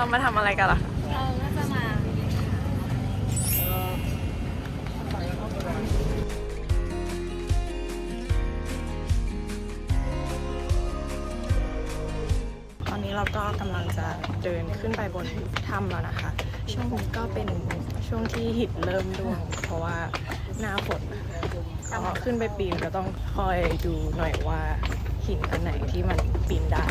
เรามาทำอะไรกันล่ะ เราก็จะมากินข้าวเอ่อใส่เข้าไปเลยตอนนี้เราก็กำลังจะเดินขึ้นไปบนถ้ำแล้วนะคะ ช่วงนี้ก็เป็นช่วงที่หินเริ่มร่วงเพราะว่าหน้าฝนก็ขึ้นไปปีนก็ต้องคอยดูหน่อยว่าหินอันไหนที่มันปีนได้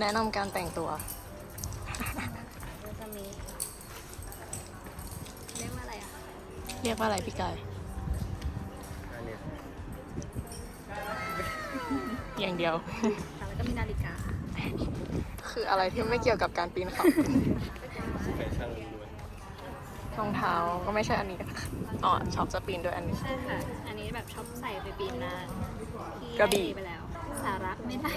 แนะนำการแต่งตัว ก็จะมีเรียกว่าอะไรอะเรียกว่าอะไรพี่กาย อันเนี้ยอย่างเดียว แล้วก็มีนาฬิกา คืออะไรที่ไม่เกี่ยวกับการปีนเขา แฟชั่นด้วยรองเท้าก็ไม่ใช่อันนี้ อ๋อชอบจะปีนด้วยอันนี้ ใช่ค่ะ อันนี้แบบชอบใส่ไปปีนนานที่กระบี่ได้ไปแล้ว สาระไม่ได้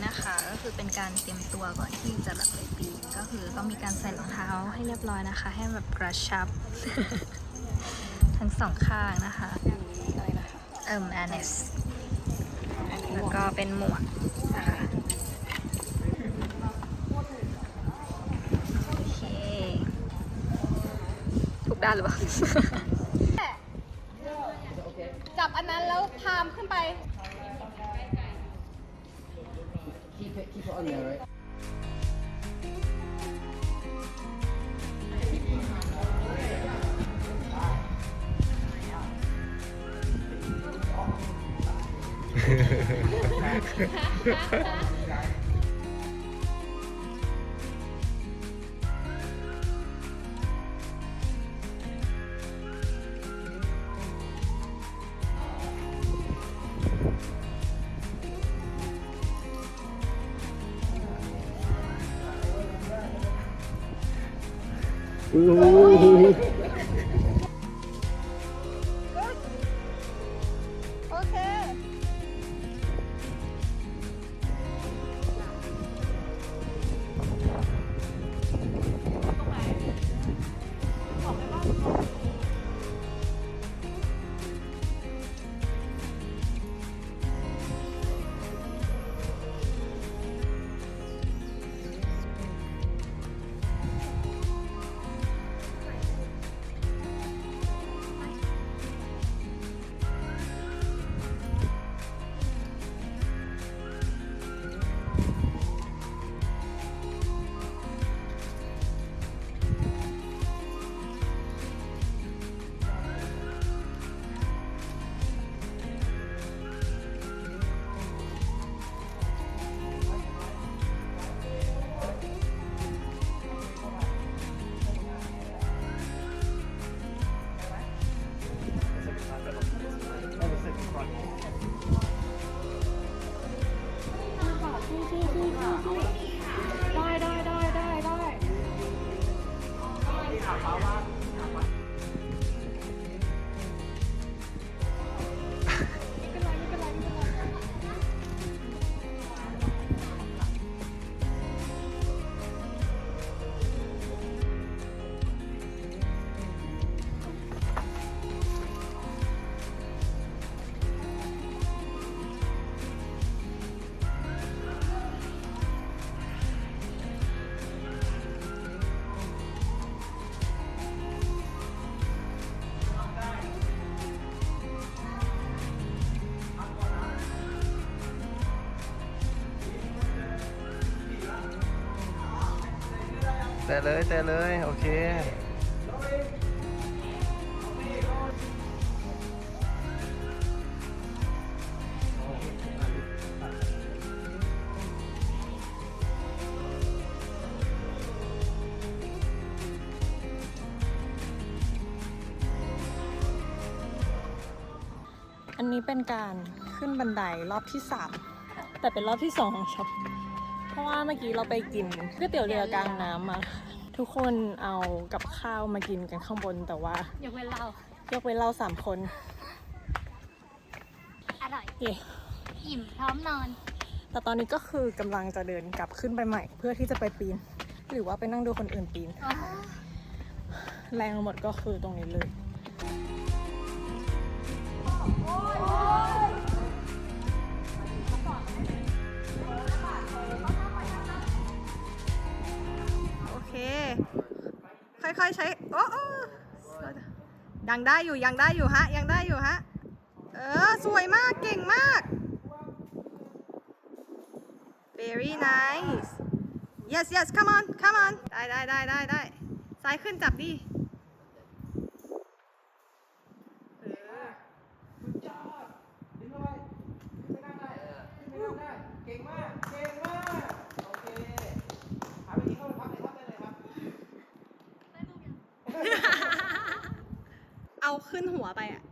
นี่นะคะก็คือเป็นการเตรียมตัวก่อนที่จะแบบไปปีนก็คือต้องมีการใส่รองเท้าให้เรียบร้อยนะคะ ให้แบบกระชับ ทั้งสองข้างนะคะอะไรนะคะเอิมแอนเนสอันนี้แล้วก็เป็นหมวกนะคะโอเคทุกด้านหรือเปล่าจับอันนั้นแล้วพามขึ้นไป keep it keep it on there right โแต่เลยแต่เลยโอเคอันนี้เป็นการขึ้นบันไดรอบที่สามแต่เป็นรอบที่สองของช็อป เพราะว่าเมื่อกี้เราไปกินก๋วยเตี๋ยวเรือกลางน้ำมาทุกคนเอากับข้าวมากินกันข้างบนแต่ว่ายกเว้นเรายกเว้นเราสามคน อร่อยเย่อิ่มพร้อมนอน แต่ตอนนี้ก็คือกำลังจะเดินกลับขึ้นไปใหม่ เพื่อที่จะไปปีน หรือว่าไปนั่งดูคนอื่นปีน แรงหมดก็คือตรงนี้เลย ค่อยๆใช้โอ้โอ้ยังได้อยู่ยังได้อยู่ฮะ ยังได้อยู่ฮะ เออ สวยมากเก่งมาก very nice yes yes come on come on ได้ได้ได้ได้ได้ซ้ายขึ้นจับดิเออเก่งมากเก่งมาก โอเคหาวิธีเข้าไปพักในถ้ำได้เลยครับ เอา ขึ้นหัวไปอะ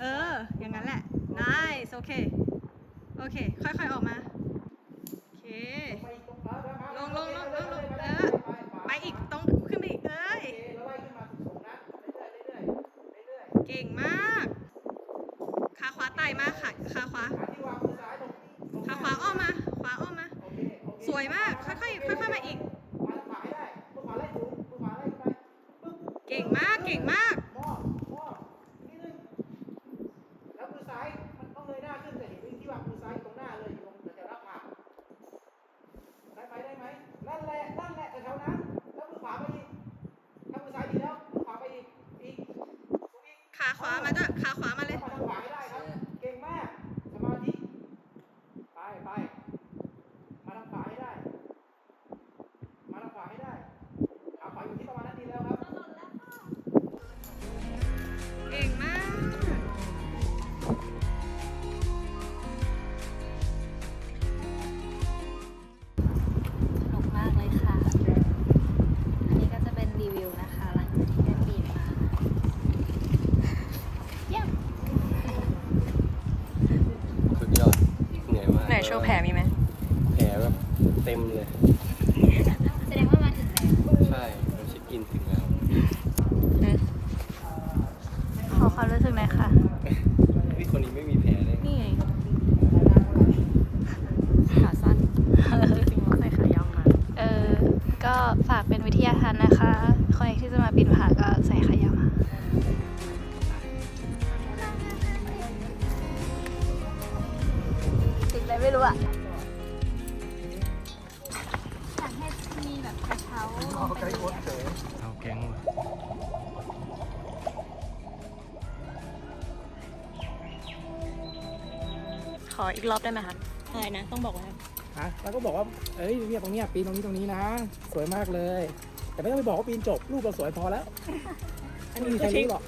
เออ อย่างนั้นแหละ nice โอเค โอเค ค่อยๆออกมา โอเค ลงลงลงลงลงเออ ไปอีกต้องขึ้นไปอีกเอ้ยเก่งมากขาขวาไต่มาค่ะขาขวาขาขวาอ้อมมา ขวาอ้อมมา สวยมาก ค่อยๆค่อยๆมาอีก เก่งมาก เก่งมาก แล้วมือซ้ายมันต้องเลยหน้าขึ้นแต่เห็นที่ว่ามือซ้ายตรงหน้าเลยอยู่ตรงแถวหน้าผากได้ไหมได้ไหมนั่นแหละนั่นแหละแถวๆนั้นแล้วมือขวาไปอีกถ้ามือซ้ายดีแล้วมือขวาไปอีกอีกสูงอีก ขาขวา มาจ้ะขาขวามาเลย เต็มเลย ออีกรอบได้ไหมคะอะไรนะ ต้องบอกว่าฮะแล้วก็บอกว่า เอ้ยเนี่ยตรงเนี้ยปีนตรงนี้ตรงนี้นะ สวยมากเลย แต่ไม่ต้องไปบอกว่าปีนจบรูปเราสวยพอแล้วไม่มีใครรู้หรอก